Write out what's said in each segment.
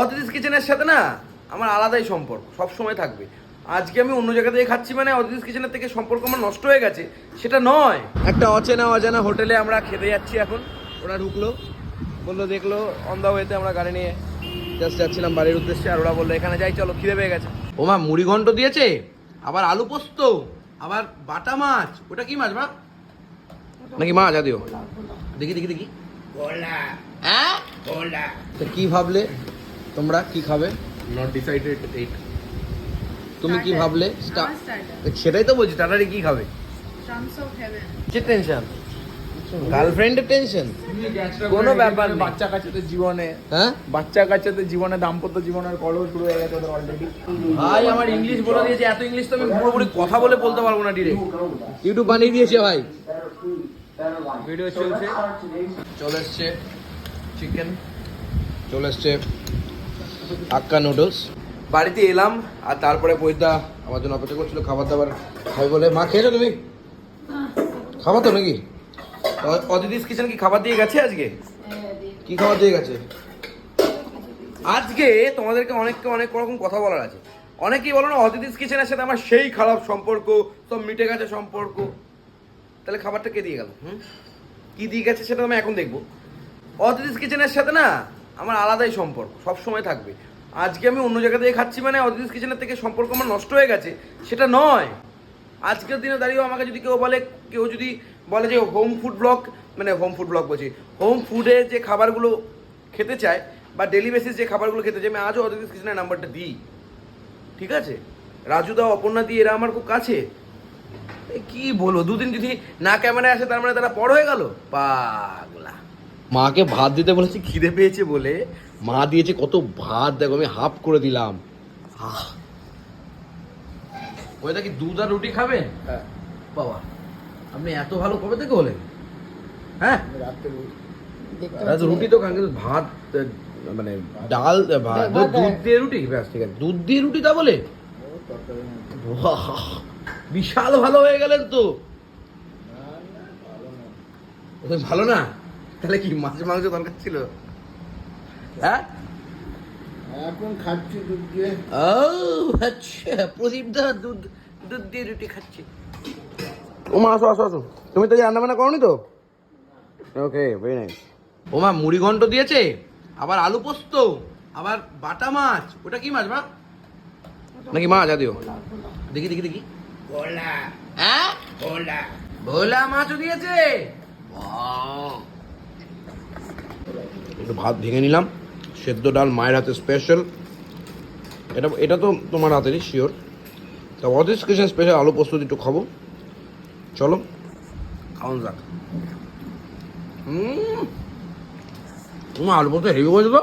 অদিতিস কিচেনের সাথে না আমার আলাদাই সম্পর্ক সব সময় থাকবে। আজকে আমি অন্য জায়গা থেকে খাচ্ছি মানে অদিতিস কিচেনের থেকে সম্পর্ক আমার নষ্ট হয়ে গেছে সেটা নয়। একটা অচেনা অজানা হোটেলে আমরা খেতে যাচ্ছি এখন। ওরা ঢুকলো বলল দেখল অন দা ওয়েতে আমরা গাড়ি নিয়ে জাস্ট যাচ্ছিলাম বাড়ির উদ্দেশ্যে আর ওরা বলল এখানে যাই চলো খিদে পেয়ে গেছে। ও মা মুড়ি ঘন্ট দিয়েছে? আবার আলু পোস্ত? আবার বাটা মাছ? ওটা কি মাছ মা নাকি মাছ আদিও দেখি দেখি দেখি। হ্যাঁ? তো কি ভাবলে? তোমরা কি খাবে? নট ডিসাইডেড এইট তুমি কি ভাবলে? সেটাই তো বলছি স্টার্টারে কি খাবে? Drums of heaven. কি টেনশন গার্লফ্রেন্ডের টেনশন কোনো ব্যাপার। বাচ্চা কাচ্চাদের জীবনে হ্যাঁ? বাচ্চা কাচ্চাদের জীবনে দাম্পত্য জীবনের কলহ শুরু হয়ে গেছে অলরেডি ভাই আমার ইংলিশ বলে দিয়েছে এত ইংলিশ তো আমি পুরোপুরি কথা বলে বলতে পারব না ডিরেক্ট ইউটিউব বানিয়ে দিয়েছে ভাই। ভিডিও চলছে। চলে এসছে চিকেন চলে এসছে আক্কা নুডলস বাড়িতে এলাম, আর তারপরে পৈদা আমার জন্য অপেক্ষা করছিল, খাবার দাবার খাই বলে। মা, খেয়েছো তুমি? খাবার তো নাকি? অদিতিস কিচেন কি খাবার দিয়ে গেছে আজকে? কি খাবার দিয়ে গেছে? আজকে তোমাদেরকে অনেককে অনেক রকম কথা বলার আছে। অনেকেই বলো না অদিতিস কিচেনের সাথে আমার সেই খারাপ সম্পর্ক, সব মিটে গেছে সম্পর্ক। তাহলে খাবারটা কে দিয়ে গেল, হুম? কি দিয়ে গেছে সেটা আমি এখন দেখব। অদিতিস কিচেনের সাথে না আমার আলাদাই সম্পর্ক, সব সময় থাকবে। আজকে আমি অন্য জায়গা থেকে খাচ্ছি মানে অদিতিস কিচেনের থেকে সম্পর্ক আমার নষ্ট হয়ে গেছে, সেটা নয়। আজকের দিনে দাঁড়িয়েও আমাকে যদি কেউ বলে, কেউ যদি বলে যে হোম ফুড ব্লগ মানে হোম ফুড ব্লগ বলছি হোম ফুডে যে খাবারগুলো খেতে চায় বা ডেলি বেসিস যে খাবারগুলো খেতে চায়, আমি আজও অদিতিস কিচেনের নাম্বারটা দিই। ঠিক আছে? রাজুদা অপর্ণা দিয়ে এরা আমার খুব কাছে। কি বলব, দুদিন যদি না ক্যামেরায় আসে, তার মানে তারা পর হয়ে গেল? পাগলা। মাকে ভাত দিতে বলেছি খিদে পেয়েছে বলে। মা দিয়েছে কত ভাত দেখো আমি হাফ করে দিলাম। আহ। ওইটা কি দুধ আর রুটি খাবেন হ্যাঁ। বাবা আপনি এত ভালো কবে থেকে হলেন? হ্যাঁ? রুটি তো খান কিন্তু ভাত মানে ডাল ভাত দুধ দিয়ে রুটি? ব্যাস ঠিক আছে। দুধ দিয়ে রুটি তা বলে? বাহ, বিশাল ভালো হয়ে গেলেন তো। ভালো না? তাহলে কি মাছ মাংস দরকার ছিল? হ্যাঁ? এখন খাচ্ছি দুধ দিয়ে। ও আচ্ছা প্রদীপ দা দুধ দুধ দিয়ে রুটি খাচ্ছে। আসো আসো আসো। তুমি তো রান্না বান্না করনি তো? ওকে ভেরি নাইস মুড়ি ঘন্ট দিয়েছে আবার আলু পোস্ত আবার বাটা মাছ। ওটা কি মাছ মা? নাকি মাছ আদিও দেখি দেখি দেখি। হ্যাঁ? ভোলা মাছও দিয়েছে? বাহ। একটু ভাত ভেঙে নিলাম। সেদ্ধ ডাল মায়ের হাতে স্পেশাল এটা এটা তো তোমার হাতেরই শিওর তা অদিস কিচেন স্পেশাল আলু পোস্ত একটু খাব। চলো খাওয়ান যাক। হুম হুম, আলু পোস্ত হেভি হয়েছে তো?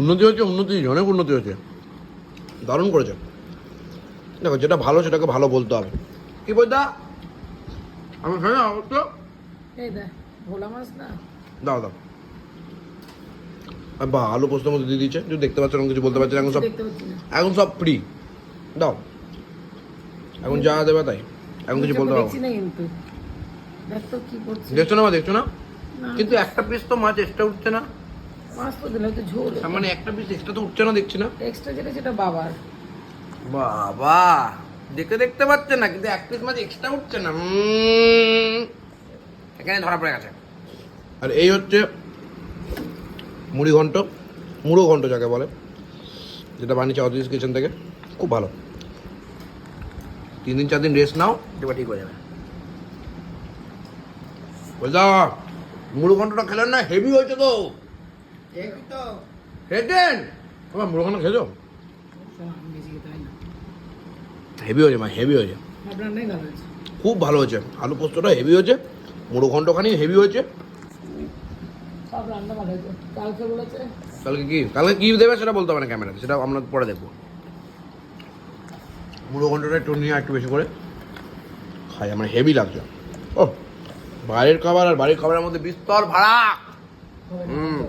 উন্নতি হয়েছে উন্নতি অনেক উন্নতি হয়েছে। দারুণ করেছে। দেখো যেটা ভালো সেটাকে ভালো বলতে হবে। কি বলতা আমি খাই না অবশ্য এই দেখ, ভোলা মাছ না? দাও দাও। আর বাহ আলু পোস্ত মধ্যে দিয়ে দিয়েছে। যদি দেখতে পাচ্ছ এরকম কিছু বলতে পারছে না, এখন সব এখন সব ফ্রি দাও। এখন যা দেবে তাই। এখন কিছু বলতে পারব। না কিন্তু। দেখ তো কি করছে। না। দেখছ না মা দেখছ না? কিন্তু একটা পিস তো মাছ এক্সট্রা উঠছে না। মাছ তো দিলে তো ঝোল মানে একটা পিস এক্সট্রা তো উঠছে না দেখছি না। এক্সট্রা যেটা সেটা বাবার। বাবা দেখতে দেখতে পাচ্ছে না কিন্তু এক পিস মাছ এক্সট্রা উঠছে না। এখানে ধরা পড়ে গেছে। আর এই হচ্ছে মুড়ি ঘন্ট মুড়ো ঘন্ট যাকে বলে যেটা বানিয়েছে অদিস কিচেন থেকে খুব ভালো। তিন দিন চার দিন রেস্ট নাও। এবার ঠিক হয়ে যাবে। বলদা মুড়ো ঘন্টটা খেলেন না হেভি হয়েছে তো। খেয়েছেন তোমার মুড়ো ঘন্ট খেয়েছো? আমি বেশি খেতে না হেভি হয়েছে মা হেভি হয়েছে। খুব ভালো হয়েছে। আলু পোস্তটা হেভি হয়েছে মুড়ো ঘন্টখানি হেভি হয়েছে। সব রান্না ভালো কালকে বলেছে? কালকে কি? কালকে কি দেবে সেটা বলতে হবে না ক্যামেরাতে সেটা আমরা পরে দেখব। মুড়ো ঘন্টটা একটু নিয়ে একটু বেশি করে খাই আমার হেভি লাগছে। ও বাইরের খাবার আর বাড়ির খাবারের মধ্যে বিস্তর ভাড়া। হুম।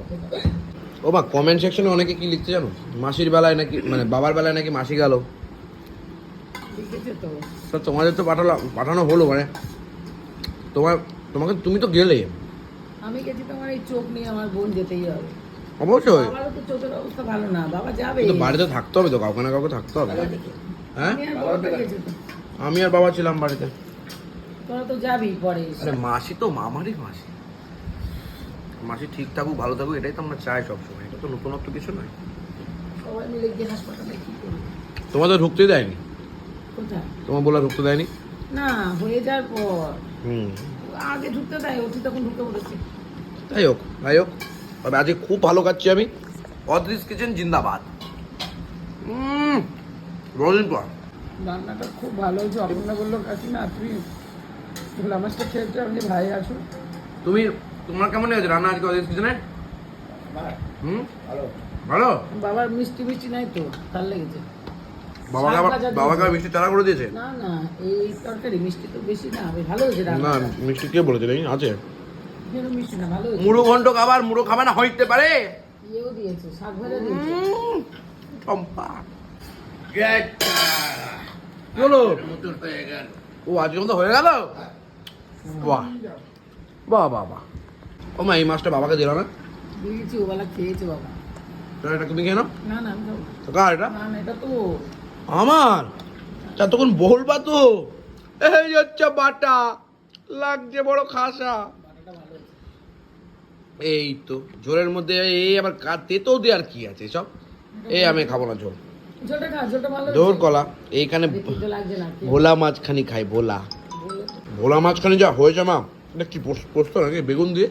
ও বা কমেন্ট সেকশনে অনেকে কি লিখতে জানো? মাসির বেলায় নাকি মানে বাবার বেলায় নাকি মাসি গেল। তা। তোমাদের তো পাঠালো পাঠানো হলো মানে। তোমার তোমাকে তুমি তো গেলে। আমি গেছি তোমার এই চোখ নিয়ে আমার বোন যেতেই হবে। অবশ্যই। বাবারও তো চোখের অবস্থা ভালো না বাবা যাবে। কিন্তু বাড়িতে থাকতে হবে তো কাউকে না কাউকে থাকতে হবে। হ্যাঁ? আমি আর তো। বাবা ছিলাম বাড়িতে। তোরা তো যাবি পরে আরে মাসি তো মামারই মাসি। মাসি ঠিক থাকুক ভালো থাকুক এটাই তো আমরা চাই সবসময়। এটা তো নতুনত্ব কিছু নয়। সবাই মিলে গিয়ে হাসপাতালে কি করব? তোমাদের ঢুকতেই দেয়নি? কোথায়? তোমার বলা ঢুকতে দেয়নি? না হয়ে যাওয়ার পর। হুম। আগে ঢুকতে দেয় অতি তখন ঢুকে পড়েছে যাই হোক যাই হোক তবে আজকে খুব ভালো খাচ্ছি আমি। অদৃশ কিচেন জিন্দাবাদ। হুম রোজিন পর। রান্নাটা খুব ভালো হয়েছে অপর্ণা বলল কাকি না তুই ভোলা মাছটা খেয়েছে আপনি ভাই আসুন। তুমি তোমার কেমন লেগেছে রান্না আজকে অদৃশ কিচেনে? হুম? ভালো। বাবার মিষ্টি মিষ্টি নাই তো তার লেগেছে। বাবাকে আবার বাবাকে মিষ্টি করে দিয়েছে? না না এই তরকারি মিষ্টি তো বেশি না ভালো হয়েছে না রান্নাটা। মিষ্টি কে বলেছে আছে। মুড়ো ঘন্ট খাবার মুড়ো খাবে না হইতে পারে? চম্পা। ও আজকে মতো হয়ে গেল? বাহ। বাহ বাহ বাহ। ও মা এই মাছটা বাবাকে দিল না? দিয়েছি ওবেলা খেয়েছে বাবা। তো এটা তুমি কেন না না। তো কার এটা? না না এটা তো আমার? তা তখন বলবা তো। এই হচ্ছে বাটা। লাগছে বড় খাসা। এই তো ঝোলের মধ্যে এই আবার তেতো দেওয়ার কি আছে সব এই আমি খাব না ঝোল। দৌড় কলা এইখানে ভোলা মাছখানি খাই ভোলা। ভোলা মাছখানি যা হয়েছে মা এটা কি পোস্ত পোস্ত নাকি? বেগুন দিয়ে?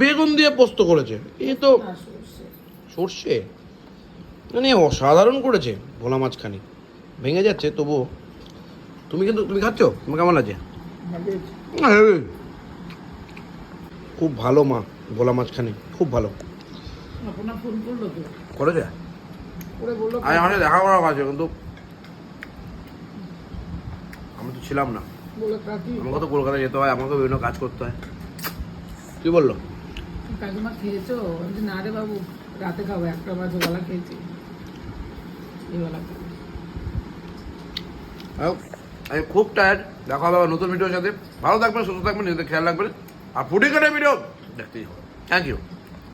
বেগুন। দিয়ে পোস্ত করেছে। এই তো সর্ষে। মানে অসাধারণ করেছে ভোলা মাছখানি। ভেঙে যাচ্ছে তবুও। তুমি কিন্তু তুমি খাচ্ছ? তোমার কেমন এই, খুব ভালো মা ভোলা মাছখানি খুব ভালো। করে বলল আমি আমার দেখা করা আছে কিন্তু আমি তো ছিলাম না। আমাকে তো কলকাতায় যেতে হয় আমাকে বিভিন্ন কাজ করতে হয়। কি বলল? কাকিমা খেয়েছো? আমি না রে বাবু রাতে খাব একটা মাঝে বেলা খেয়েছি। আমি খুব টায়ার্ড দেখা হবে নতুন ভিডিওর সাথে। ভালো থাকবেন সুস্থ থাকবেন নিজেদের খেয়াল রাখবেন। আর ফুটি কাটা ভিডিও দেখতেই হবে থ্যাংক ইউ